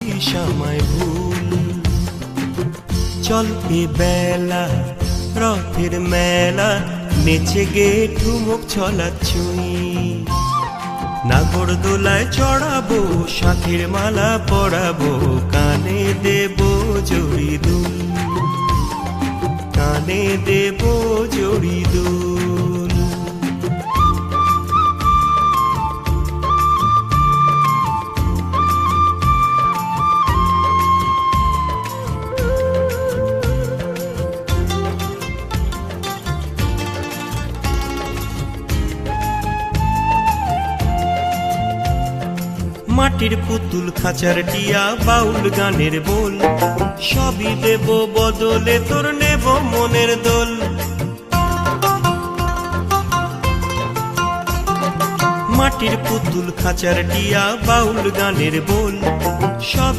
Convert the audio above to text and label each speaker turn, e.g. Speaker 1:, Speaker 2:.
Speaker 1: সময় ভুল। চল এ বেলা, রথের মেলা, নেচে গে ঠুমুক ছলা ছুঁই। নাগর দোলায় চড়াবো শাখের মালা পরাবো, কানে দেব জড়ি দুল কানে দেব মাটির পুতুল, খাচার টিয়া, বাউল গানের বোল। সবই দেব বদলে, তোর নেব মনের দোল। মাটির পুতুল, খাচার টিয়া, বাউল গানের বোল। সব